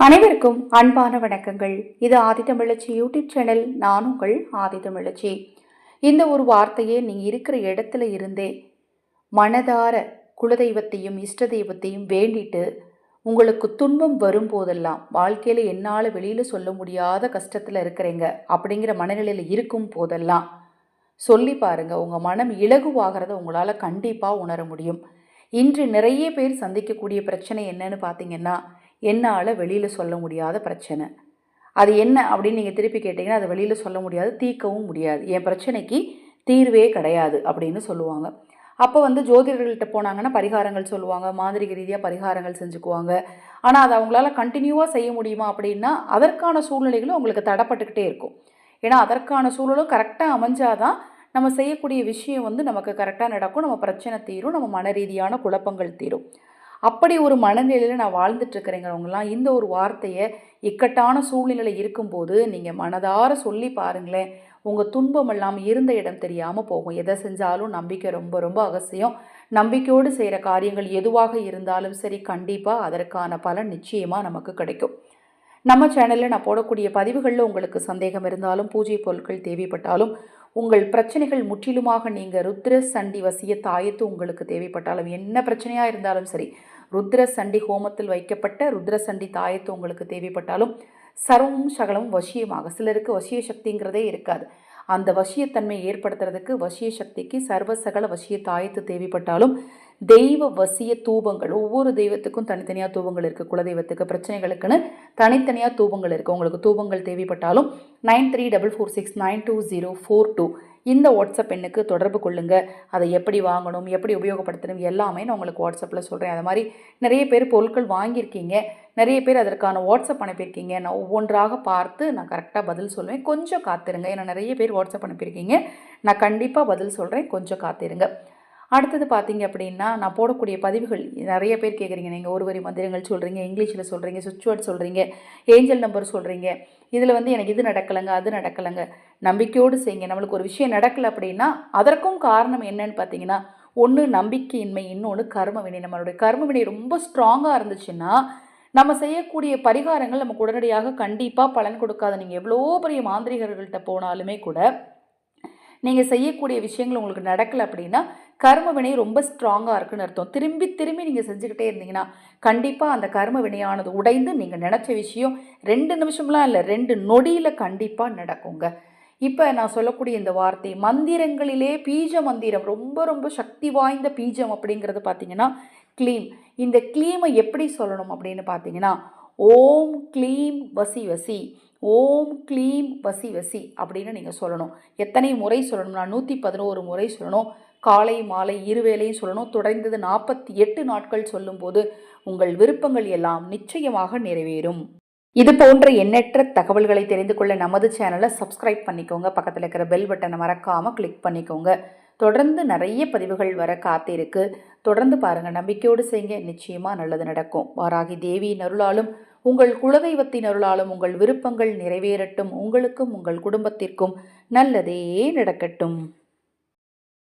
அனைவருக்கும் அன்பான வணக்கங்கள். இது ஆதித்தமிழச்சி யூடியூப் சேனல் நான் உங்கள் ஆதித்தமிழச்சி இந்த ஒரு வார்த்தையே நீங்கள் இருக்கிற இடத்துல இருந்தே மனதார குலதெய்வத்தையும் இஷ்ட தெய்வத்தையும் வேண்டிட்டு உங்களுக்கு துன்பம் வரும்போதெல்லாம் வாழ்க்கையில் என்னால் வெளியில் சொல்ல முடியாத கஷ்டத்தில் இருக்கிறீங்க அப்படிங்கிற மனநிலையில் இருக்கும் போதெல்லாம் சொல்லி பாருங்கள் உங்கள் மனம் இலகுவாகிறத உங்களால் கண்டிப்பாக உணர முடியும். இன்று நிறைய பேர் சந்திக்கக்கூடிய பிரச்சனை என்னன்னு பார்த்தீங்கன்னா என்னால் வெளியில் சொல்ல முடியாத பிரச்சனை. அது என்ன அப்படின்னு நீங்கள் திருப்பி கேட்டிங்கன்னா அதை வெளியில் சொல்ல முடியாது தீர்க்கவும் முடியாது. என் பிரச்சனைக்கு தீர்வே கிடையாது அப்படின்னு சொல்லுவாங்க. அப்போ வந்து ஜோதிடர்கள்ட்ட போனாங்கன்னா பரிகாரங்கள் சொல்லுவாங்க மாந்திரிக ரீதியாக பரிகாரங்கள் செஞ்சுக்குவாங்க. ஆனால் அது அவங்களால கண்டினியூவாக செய்ய முடியுமா அப்படின்னா அதற்கான சூழ்நிலைகளும் அவங்களுக்கு தடப்பட்டுக்கிட்டே இருக்கும். ஏன்னா அதற்கான சூழலும் கரெக்டாக அமைஞ்சாதான் நம்ம செய்யக்கூடிய விஷயம் வந்து நமக்கு கரெக்டாக நடக்கும் நம்ம பிரச்சனை தீரும் நம்ம மன ரீதியான குழப்பங்கள் தீரும். அப்படி ஒரு மனநிலையில் நான் வாழ்ந்துட்டுருக்கிறேங்கிறவங்களாம் இந்த ஒரு வார்த்தையை இக்கட்டான சூழ்நிலையில் இருக்கும்போது நீங்கள் மனதார சொல்லி பாருங்களேன். உங்கள் துன்பம் இல்லாமல் இருந்த இடம் தெரியாமல் போகும். எதை செஞ்சாலும் நம்பிக்கை ரொம்ப ரொம்ப அவசியம். நம்பிக்கையோடு செய்கிற காரியங்கள் எதுவாக இருந்தாலும் சரி கண்டிப்பாக அதற்கான பலன் நிச்சயமாக நமக்கு கிடைக்கும். நம்ம சேனலில் நான் போடக்கூடிய பதிவுகளில் உங்களுக்கு சந்தேகம் இருந்தாலும் பூஜை பொருட்கள் தேவைப்பட்டாலும் உங்கள் பிரச்சனைகள் முற்றிலுமாக நீங்கள் ருத்ர சண்டி வசிய தாயத்து உங்களுக்கு தேவைப்பட்டாலும் என்ன பிரச்சனையாக இருந்தாலும் சரி ருத்ர சண்டி ஹோமத்தில் வைக்கப்பட்ட ருத்ர சண்டி தாயத்து உங்களுக்கு தேவைப்பட்டாலும் சர்வமும் சகலமும் வசியமாக. சிலருக்கு வசிய சக்திங்கிறதே இருக்காது. அந்த வசியத்தன்மையை ஏற்படுத்துறதுக்கு வசிய சக்திக்கு சர்வ சகல வசிய தாயத்து தேவைப்பட்டாலும் தெய்வ வசிய தூபங்கள் ஒவ்வொரு தெய்வத்துக்கும் தனித்தனியாக தூபங்கள் இருக்குது குலதெய்வத்துக்கு பிரச்சனைகளுக்குன்னு தனித்தனியாக தூபங்கள் இருக்குது உங்களுக்கு தூபங்கள் தேவைப்பட்டாலும் nine three double four six nine two zero four two இந்த வாட்ஸ்அப் எண்ணுக்கு தொடர்பு கொள்ளுங்கள் அதை எப்படி வாங்கணும் எப்படி உபயோகப்படுத்தணும் எல்லாமே நான் உங்களுக்கு வாட்ஸ்அப்பில் சொல்கிறேன் அது மாதிரி நிறைய பேர் பொருட்கள் வாங்கியிருக்கீங்க. நிறைய பேர் அதற்கான வாட்ஸ்அப் அனுப்பியிருக்கீங்க. நான் ஒவ்வொன்றாக பார்த்து நான் கரெக்டாக பதில் சொல்லுவேன். கொஞ்சம் காத்திருங்க. ஏன்னா நிறைய பேர் வாட்ஸ்அப் அனுப்பியிருக்கீங்க. நான் கண்டிப்பாக பதில் சொல்கிறேன் கொஞ்சம் காத்திருங்க. அடுத்தது பார்த்தீங்க அப்படின்னா நான் போடக்கூடிய பதிவுகள் நிறைய பேர் கேட்குறீங்க. நீங்கள் ஒரு வரி மந்திரங்கள் சொல்கிறீங்க இங்கிலீஷில் சொல்கிறீங்க சுவிட்ச் வேர்ட் சொல்கிறீங்க ஏஞ்சல் நம்பர் சொல்கிறீங்க இதில் வந்து எனக்கு இது நடக்கலைங்க அது நடக்கலைங்க. நம்பிக்கையோடு செய்யுங்க. நம்மளுக்கு ஒரு விஷயம் நடக்கலை அப்படின்னா அதற்கும் காரணம் என்னன்னு பார்த்தீங்கன்னா ஒன்று நம்பிக்கையின்மை இன்னொன்று கர்ம வினை நம்மளுடைய கர்ம வினை ரொம்ப ஸ்ட்ராங்காக இருந்துச்சுன்னா நம்ம செய்யக்கூடிய பரிகாரங்கள் நமக்கு உடனடியாக கண்டிப்பாக பலன் கொடுக்காத. நீங்கள் எவ்வளோ பெரிய மாந்திரிகர்கள்ட்ட போனாலுமே கூட நீங்கள் செய்யக்கூடிய விஷயங்கள் உங்களுக்கு நடக்கலை அப்படின்னா கர்ம வினை ரொம்ப ஸ்ட்ராங்காக இருக்குன்னு அர்த்தம். திரும்பி திரும்பி நீங்கள் செஞ்சுக்கிட்டே இருந்தீங்கன்னா கண்டிப்பாக அந்த கர்ம வினையானது உடைந்து நீங்கள் நினச்ச விஷயம் ரெண்டு நிமிஷம்லாம் இல்லை ரெண்டு நொடியில் கண்டிப்பாக நடக்குங்க. இப்போ நான் சொல்லக்கூடிய இந்த வார்த்தை மந்திரங்களிலே பீஜ மந்திரம் ரொம்ப ரொம்ப சக்தி வாய்ந்த பீஜம் அப்படிங்கிறது பார்த்தீங்கன்னா க்ளீம் இந்த க்ளீமை எப்படி சொல்லணும் அப்படின்னு பார்த்தீங்கன்னா ஓம் க்ளீம் வசி வசி ஓம் க்ளீம் வசி வசி அப்படின்னு நீங்கள் சொல்லணும். எத்தனை முறை சொல்லணும்னா நூற்றி பதினோரு முறை சொல்லணும். காலை மாலை இருவேளையும் சொல்லணும். தொடர்ந்தது நாற்பத்தி எட்டு நாட்கள் சொல்லும்போது உங்கள் விருப்பங்கள் எல்லாம் நிச்சயமாக நிறைவேறும். இது போன்ற எண்ணற்ற தகவல்களை தெரிந்து கொள்ள நமது சேனலை சப்ஸ்கிரைப் பண்ணிக்கோங்க. பக்கத்தில் இருக்கிற பெல் பட்டனை மறக்காமல் கிளிக் பண்ணிக்கோங்க. தொடர்ந்து நிறைய பதிவுகள் வர காத்திருக்கு. தொடர்ந்து பாருங்கள் நம்பிக்கையோடு செய்யுங்க. நிச்சயமாக நல்லது நடக்கும். வாராகி தேவியின் அருளாலும் உங்கள் குலதெய்வத்தின் அருளாலும் உங்கள் விருப்பங்கள் நிறைவேறட்டும். உங்களுக்கும் உங்கள் குடும்பத்திற்கும் நல்லதே நடக்கட்டும்.